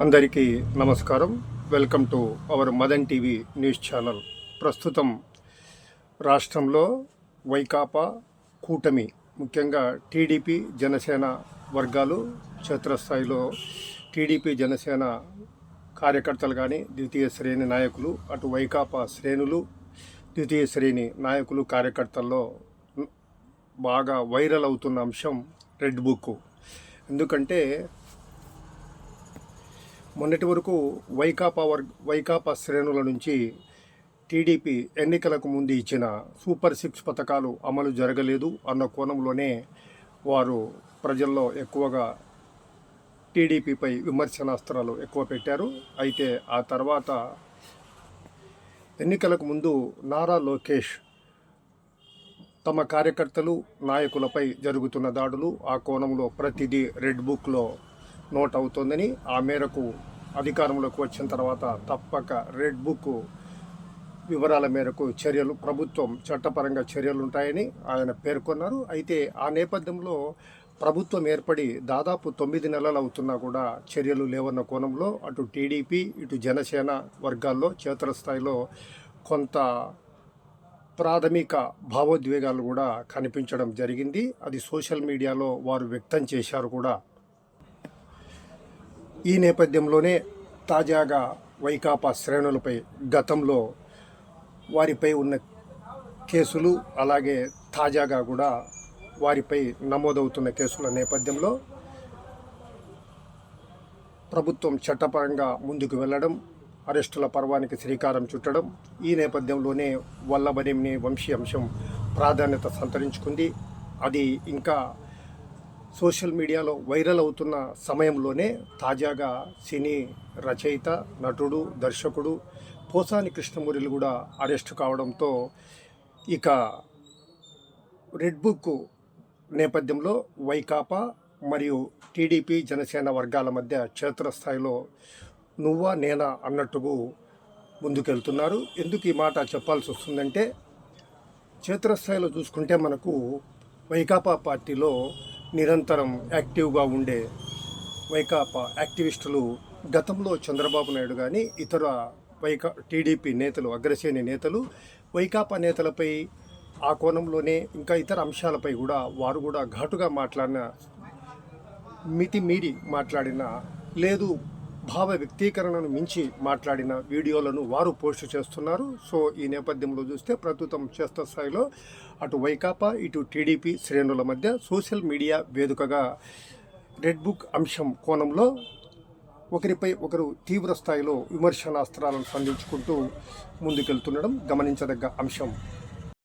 అందరికీ నమస్కారం. Welcome to our Madan TV news channel. ప్రస్తుతం రాష్ట్రంలో వైకాపా కూటమి ముఖ్యంగా టీడీపీ జనసేన వర్గాలు క్షేత్రస్థాయిలో టీడీపీ జనసేన కార్యకర్తలు కానీ ద్వితీయ శ్రేణి నాయకులు అటు వైకాపా శ్రేణులు ద్వితీయ శ్రేణి నాయకులు కార్యకర్తల్లో బాగా వైరల్ అవుతున్న అంశం రెడ్ బుక్. ఎందుకంటే మొన్నటి వరకు వైకాపా వర్గ వైకాపా శ్రేణుల నుంచి టీడీపీ ఎన్నికలకు ముందు ఇచ్చిన సూపర్ సిక్స్ పథకాలు అమలు జరగలేదు అన్న కోణంలోనే వారు ప్రజల్లో ఎక్కువగా టీడీపీపై విమర్శనాస్త్రాలు ఎక్కువ పెట్టారు. అయితే ఆ తర్వాత ఎన్నికలకు ముందు నారా లోకేష్ తమ కార్యకర్తలు నాయకులపై జరుగుతున్న దాడులు ఆ కోణంలో ప్రతిదీ రెడ్ బుక్లో నోట్ అవుతోందని ఆ మేరకు అధికారంలోకి వచ్చిన తర్వాత తప్పక రెడ్ బుక్ వివరాల మేరకు చర్యలు ప్రభుత్వం చట్టపరంగా చర్యలు ఉంటాయని ఆయన పేర్కొన్నారు. అయితే ఆ నేపథ్యంలో ప్రభుత్వం ఏర్పడి దాదాపు తొమ్మిది నెలలు అవుతున్నా కూడా చర్యలు లేవన్న కోణంలో అటు టీడీపీ ఇటు జనసేన వర్గాల్లో క్షేత్రస్థాయిలో కొంత ప్రాథమిక భావోద్వేగాలు కూడా కనిపించడం జరిగింది. అది సోషల్ మీడియాలో వారు వ్యక్తం చేశారు కూడా. ఈ నేపథ్యంలోనే తాజాగా వైకాపా శ్రేణులపై గతంలో వారిపై ఉన్న కేసులు అలాగే తాజాగా కూడా వారిపై నమోదవుతున్న కేసుల నేపథ్యంలో ప్రభుత్వం చట్టపరంగా ముందుకు వెళ్ళడం అరెస్టుల పర్వానికి శ్రీకారం చుట్టడం ఈ నేపథ్యంలోనే వల్లభనేని వంశీ అంశం ప్రాధాన్యత సంతరించుకుంది. అది ఇంకా సోషల్ మీడియాలో వైరల్ అవుతున్న సమయంలోనే తాజాగా సినీ రచయిత నటుడు దర్శకుడు పోసాని కృష్ణమూరిలు కూడా అరెస్ట్ కావడంతో ఇక రెడ్ బుక్ నేపథ్యంలో వైకాపా మరియు టీడీపీ జనసేన వర్గాల మధ్య క్షేత్రస్థాయిలో నువ్వా నేనా అన్నట్టుగా ముందుకెళ్తున్నారు. ఎందుకు ఈ మాట చెప్పాల్సి వస్తుందంటే క్షేత్రస్థాయిలో చూసుకుంటే మనకు వైకాపా పార్టీలో నిరంతరం యాక్టివ్గా ఉండే వైకాపా యాక్టివిస్టులు గతంలో చంద్రబాబు నాయుడు కానీ ఇతర వైకా టీడీపీ నేతలు అగ్రశ్రేణి నేతలు వైకాపా నేతలపై ఆ కోణంలోనే ఇంకా ఇతర అంశాలపై కూడా వారు కూడా ఘాటుగా మాట్లాడిన మితిమీరి మాట్లాడిన లేదు భావ వ్యక్తీకరణను మించి మాట్లాడిన వీడియోలను వారు పోస్ట్ చేస్తున్నారు. సో ఈ నేపథ్యంలో చూస్తే ప్రస్తుతం చేస్త స్థాయిలో అటు వైకాపా ఇటు టీడీపీ శ్రేణుల మధ్య సోషల్ మీడియా వేదికగా రెడ్ బుక్ అంశం కోణంలో ఒకరిపై ఒకరు తీవ్ర స్థాయిలో విమర్శనాస్త్రాలను సంధించుకుంటూ ముందుకెళ్తుండడం గమనించదగ్గ అంశం.